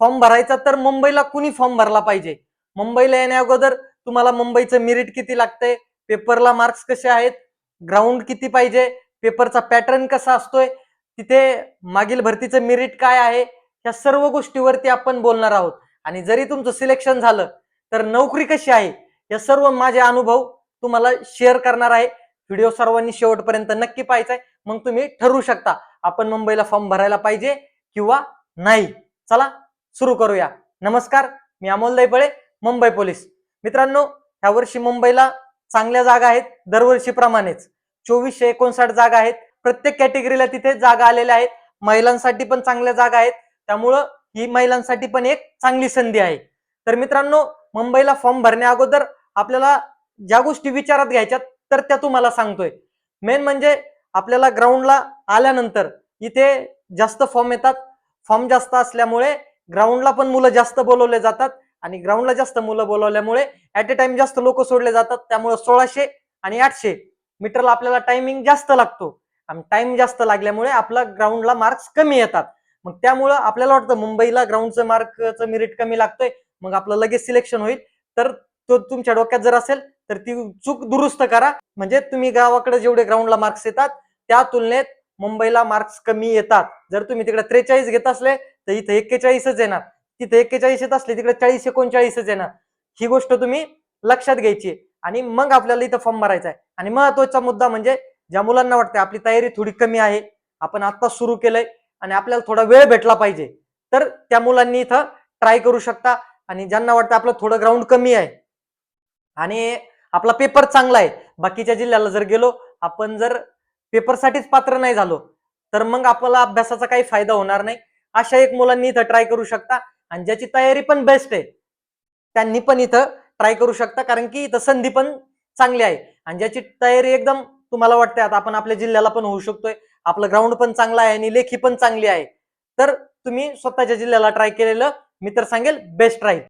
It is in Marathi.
फॉर्म भरायचा तर मुंबईला कुणी फॉर्म भरला पाहिजे? मुंबईला येण्या अगोदर तुम्हाला मुंबईचं मेरिट किती लागतंय? पेपरला मार्क्स कसे आहेत? ग्राउंड किती पाहिजे? पेपरचा पॅटर्न कसा असतोय? तिथे मागील भरतीचं मेरिट काय आहे? या सर्व गोष्टीवरती आपण बोलणार आहोत. आणि जरी तुमचं सिलेक्शन झालं तर नोकरी कशी आहे? या सर्व माझे अनुभव तुम्हाला शेअर करणार आहे. व्हिडिओ सर्वांनी शेवटपर्यंत नक्की पाहायचा आहे. मग तुम्ही ठरवू शकता आपण मुंबईला फॉर्म भरायला पाहिजे किंवा नाही. चला सुरू करूया. नमस्कार मी अमोल दैपळे मुंबई पोलीस. मित्रांनो ह्या वर्षी मुंबईला चांगल्या जागा आहेत दरवर्षीप्रमाणेच. चोवीसशे एकोणसाठ जागा आहेत प्रत्येक कॅटेगरीला तिथे जागा आलेल्या आहेत महिलांसाठी पण चांगल्या जागा आहेत त्यामुळं ही महिलांसाठी पण एक चांगली संधी आहे. तर मित्रांनो मुंबईला फॉर्म भरण्या अगोदर आपल्याला ज्या गोष्टी विचारात घ्यायच्यात तर त्या तुम्हाला सांगतोय. मेन म्हणजे आपल्याला ग्राउंडला आल्यानंतर इथे जास्त फॉर्म येतात. फॉर्म जास्त असल्यामुळे ग्राउंडला पण मुलं जास्त बोलवले जातात आणि ग्राउंडला जास्त मुलं बोलवल्यामुळे ऍट ए टाइम जास्त लोक सोडले जातात. त्यामुळे सोळाशे आणि आठशे मीटरला आपल्याला टायमिंग जास्त लागतो. आणि टाइम जास्त लागल्यामुळे आपला ग्राउंडला मार्क्स कमी येतात. मग त्यामुळं आपल्याला वाटतं मुंबईला ग्राउंडचं मार्कचं मेरिट कमी लागतोय. मग आपलं लगेच सिलेक्शन होईल. तर तो तुमच्या डोक्यात जर असेल तर ती चूक दुरुस्त करा. म्हणजे तुम्ही गावाकडे जेवढे ग्राउंडला मार्क्स येतात त्या तुलनेत मुंबईला मार्क्स कमी येतात. जर तुम्ही तिकडे त्रेचाळीस घेत असले तर इथं एक्केचाळीसच येणार. तिथे एक्केचाळीस येत असले तिकडे चाळीस एकोणचाळीसच येणार. ही गोष्ट तुम्ही लक्षात घ्यायची. आणि मग आपल्याला इथं फॉर्म भरायचा आहे. आणि महत्त्वाचा मुद्दा म्हणजे ज्या मुलांना वाटतं आपली तयारी थोडी कमी आहे आपण आत्ता सुरू केलंय आणि आपल्याला थोडा वेळ भेटला पाहिजे तर त्या मुलांनी इथं ट्राय करू शकता. आणि ज्यांना वाटतं आपलं थोडं ग्राउंड कमी आहे. आणि आपला पेपर चांगला आहे. बाकीच्या जिल्ह्याला जर गेलो आपण जर पेपरसाठीच पात्र नाही झालो तर मग आपल्याला अभ्यासाचा काही फायदा होणार नाही. अशा एक मुलांनी इथं ट्राय करू शकता. आणि ज्याची तयारी पण बेस्ट आहे त्यांनी पण इथं ट्राय करू शकता कारण की इथं संधी पण चांगली आहे. आणि ज्याची तयारी एकदम तुम्हाला वाटते आता आपण आपल्या जिल्ह्याला पण होऊ शकतोय आपलं ग्राउंड पण चांगलं आहे आणि लेखी पण चांगली आहे. तर तुम्ही स्वतःच्या जिल्ह्याला ट्राय केलेलं मी तर सांगेल बेस्ट राहील.